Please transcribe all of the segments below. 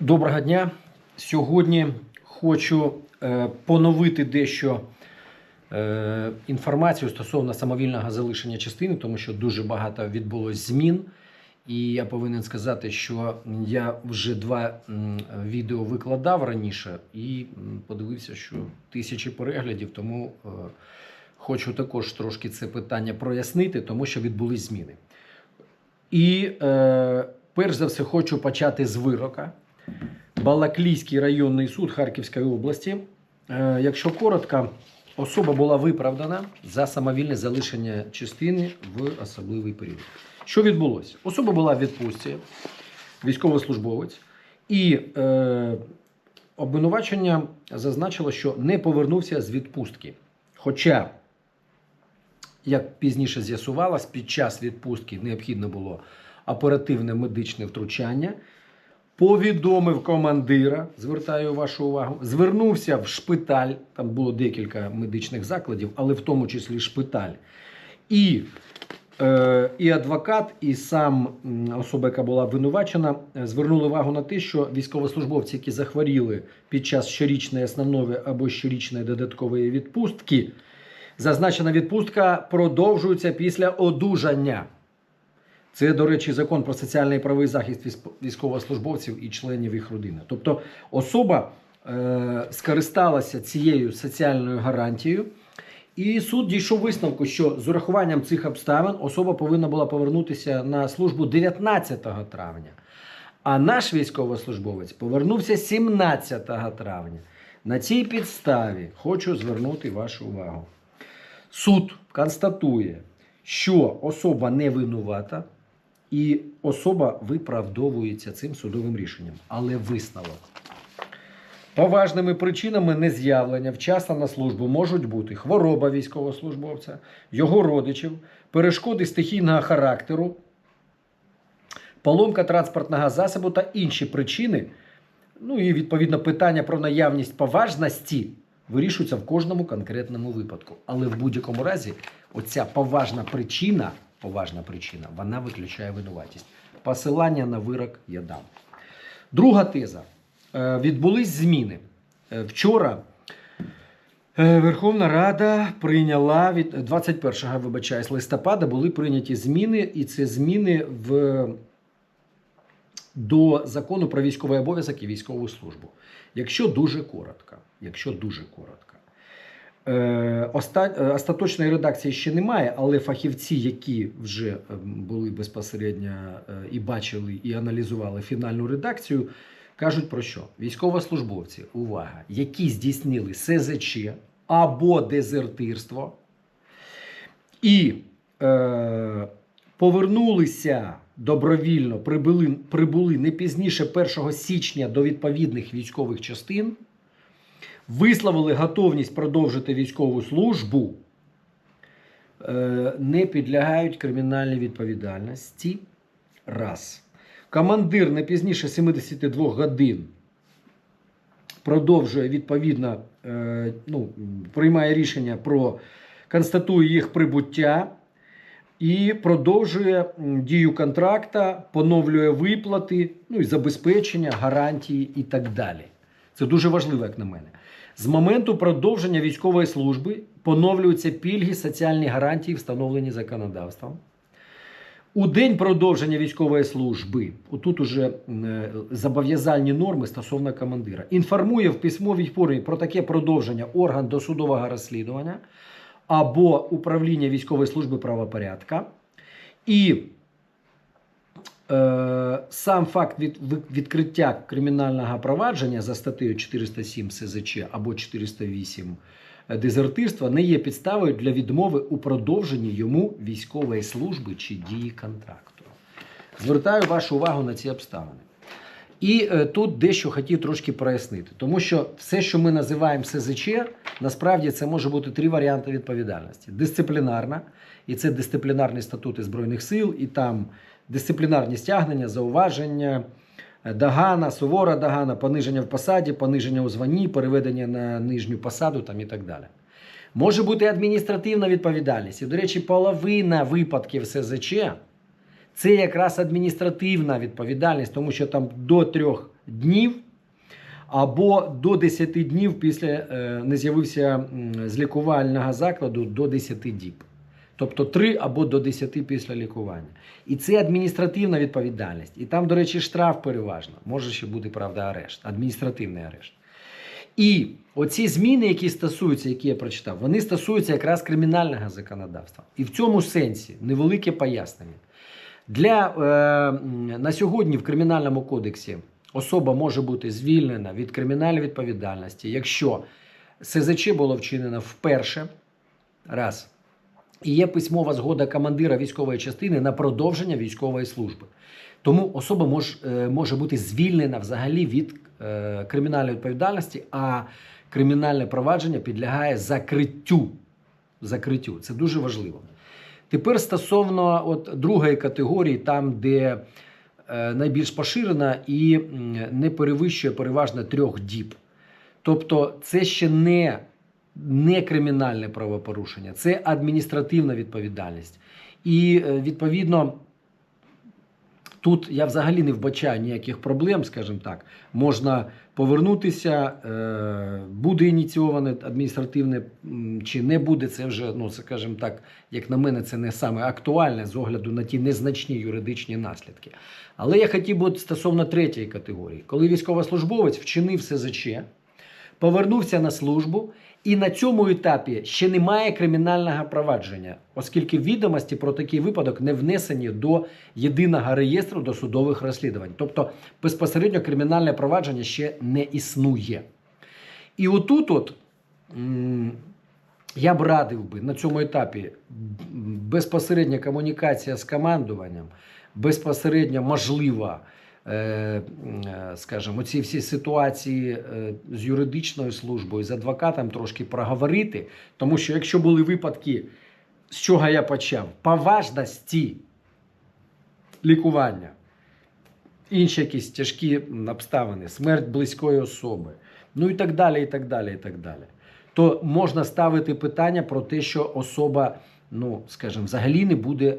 Доброго дня. Сьогодні хочу е, поновити дещо е, інформацію стосовно самовільного залишення частини, тому що дуже багато відбулось змін. І я повинен сказати, що я вже два відео викладав раніше і подивився, що тисячі переглядів, тому е, хочу також трошки це питання прояснити, тому що відбулись зміни. І перш за все хочу почати з вирока. Балаклійський районний суд Харківської області. Е, якщо коротко, особа була виправдана за самовільне залишення частини в особливий період. Що відбулося? Особа була в відпустці, військовослужбовець, і е, обвинувачення зазначило, що не повернувся з відпустки. Хоча, як пізніше з'ясувалось, під час відпустки необхідно було оперативне медичне втручання повідомив командира, звертаю вашу увагу, звернувся в шпиталь, там було декілька медичних закладів, але в тому числі шпиталь. І, е, і адвокат, і сам особа, яка була обвинувачена, е, звернули увагу на те, що військовослужбовці, які захворіли під час щорічної основної або щорічної додаткової відпустки, зазначена відпустка продовжується після одужання. Це, до речі, закон про соціальний і правовий захист військовослужбовців і членів їх родини. Тобто особа е, скористалася цією соціальною гарантією, і суд дійшов висновку, що з урахуванням цих обставин особа повинна була повернутися на службу 19 травня. А наш військовослужбовець повернувся 17 травня. На цій підставі хочу звернути вашу увагу. Суд констатує, що особа не винувата, і особа виправдовується цим судовим рішенням. Але висновок. Поважними причинами нез'явлення вчасно на службу можуть бути хвороба військовослужбовця, його родичів, перешкоди стихійного характеру, поломка транспортного засобу та інші причини. Ну і відповідно питання про наявність поважності вирішується в кожному конкретному випадку. Але в будь-якому разі, оця поважна причина, поважна причина, вона виключає винуватість. Посилання на вирок я дам. Друга теза. Е, Відбулись зміни. Е, Вчора е, Верховна Рада прийняла від 21 вибачаюсь, листопада були прийняті зміни, і це зміни в до закону про військовий обов'язок і військову службу. Якщо дуже коротко, якщо дуже коротко. Е, е, остаточної редакції ще немає, але фахівці, які вже е, були безпосередньо і бачили, і аналізували фінальну редакцію, кажуть про що? Військовослужбовці, увага, які здійснили СЗЧ або дезертирство і е, повернулися добровільно, прибули, прибули не пізніше 1 січня до відповідних військових частин, висловили готовність продовжити військову службу, е, не підлягають кримінальній відповідальності. Раз. Командир не пізніше 72 годин продовжує відповідно, е, ну, приймає рішення про констатує їх прибуття і продовжує дію контракта, поновлює виплати, ну і забезпечення, гарантії і так далі. Це дуже важливо, як на мене. З моменту продовження військової служби поновлюються пільги, соціальні гарантії, встановлені законодавством. У день продовження військової служби, тут уже е, зобов'язальні норми стосовно командира, інформує в письмовій формі про таке продовження орган досудового розслідування або управління військової служби правопорядка. І сам факт від, відкриття кримінального провадження за статтею 407 СЗЧ або 408 дезертирства не є підставою для відмови у продовженні йому військової служби чи дії контракту. Звертаю вашу увагу на ці обставини. І е, тут дещо хотів трошки прояснити, тому що все, що ми називаємо СЗЧ, насправді це може бути три варіанти відповідальності: дисциплінарна, і це дисциплінарні статути Збройних сил, і там дисциплінарні стягнення, зауваження, е, догана, сувора догана, пониження в посаді, пониження у званні, переведення на нижню посаду там і так далі. Може бути адміністративна відповідальність. І, до речі, половина випадків СЗЧ це якраз адміністративна відповідальність, тому що там до трьох днів або до 10 днів після е, не з'явився з лікувального закладу до 10 діб. Тобто 3 або до 10 після лікування. І це адміністративна відповідальність. І там, до речі, штраф переважно. Може ще бути, правда, арешт, адміністративний арешт. І оці зміни, які стосуються, які я прочитав, вони стосуються якраз кримінального законодавства. І в цьому сенсі невелике пояснення. Для, е, на сьогодні в Кримінальному кодексі особа може бути звільнена від кримінальної відповідальності, якщо СЗЧ було вчинено вперше, раз, і є письмова згода командира військової частини на продовження військової служби. Тому особа мож, е, може бути звільнена взагалі від е, кримінальної відповідальності, а кримінальне провадження підлягає закриттю. закриттю. Це дуже важливо. Тепер стосовно от другої категорії, там, де е, найбільш поширена і не перевищує переважно трьох діб. Тобто, це ще не, не кримінальне правопорушення, це адміністративна відповідальність. І е, відповідно. Тут я взагалі не вбачаю ніяких проблем, скажімо так. Можна повернутися, е, буде ініційоване адміністративне чи не буде. Це вже, ну скажімо так, як на мене, це не саме актуальне з огляду на ті незначні юридичні наслідки. Але я хотів би стосовно третьої категорії, коли військовослужбовець вчинив СЗЧ, повернувся на службу, і на цьому етапі ще немає кримінального провадження, оскільки відомості про такий випадок не внесені до єдиного реєстру досудових розслідувань. Тобто безпосередньо кримінальне провадження ще не існує. І отут, от, я б радив би на цьому етапі безпосередня комунікація з командуванням, безпосередньо можлива скажімо, ці всі ситуації е, з юридичною службою, з адвокатом трошки проговорити. Тому що якщо були випадки, з чого я почав, поважності лікування, інші якісь тяжкі обставини, смерть близької особи, ну і так далі, і так далі, і так далі. То можна ставити питання про те, що особа, ну скажімо, взагалі не буде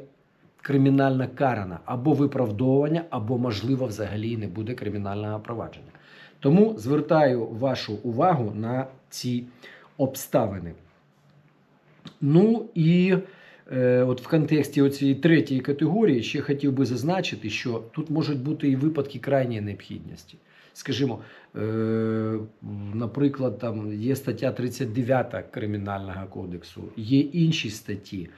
кримінально карана або виправдовування, або, можливо, взагалі не буде кримінального провадження. Тому звертаю вашу увагу на ці обставини. Ну і е, от в контексті цієї третьої категорії ще хотів би зазначити, що тут можуть бути і випадки крайньої необхідності. Скажімо, е, наприклад, там є стаття 39 Кримінального кодексу, є інші статті.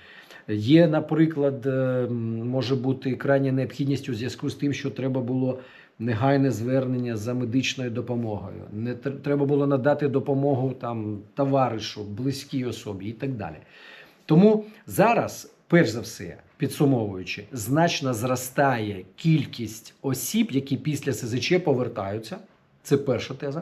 Є, наприклад, е, може бути крайня необхідність у зв'язку з тим, що треба було негайне звернення за медичною допомогою. Не треба було надати допомогу там товаришу, близькій особі і так далі. Тому зараз, перш за все, підсумовуючи, значно зростає кількість осіб, які після СЗЧ повертаються. Це перша теза.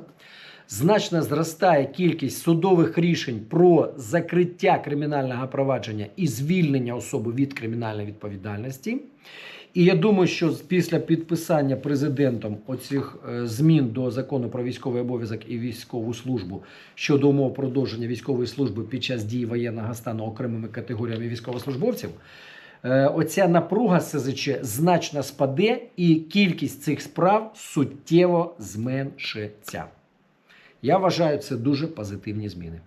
Значно зростає кількість судових рішень про закриття кримінального провадження і звільнення особи від кримінальної відповідальності. І я думаю, що після підписання президентом оцих е, змін до закону про військовий обов'язок і військову службу щодо умов продовження військової служби під час дії воєнного стану окремими категоріями військовослужбовців, е, оця напруга СЗЧ значно спаде, і кількість цих справ суттєво зменшиться. Я вважаю це дуже позитивні зміни.